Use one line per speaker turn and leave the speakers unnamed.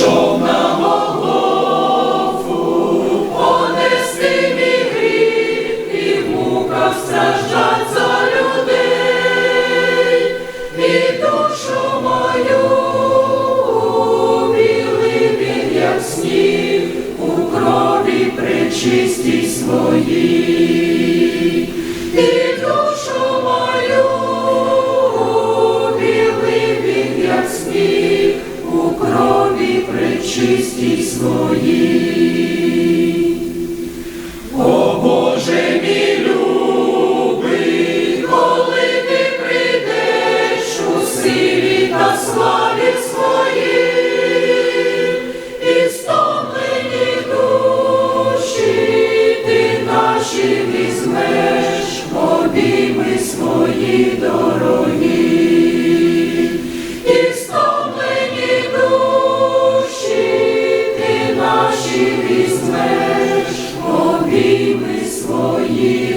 Пішов на Голгофу, понести і в муках за людей, і душу мою він, як сніг, у крові пречистій своїй, чистій своїй. О Боже мій любий, коли ти прийдеш у силі та славі своїй, і стомлені душі, ти наші візьмеш обійми свої дороги. візьмеш обійми свої.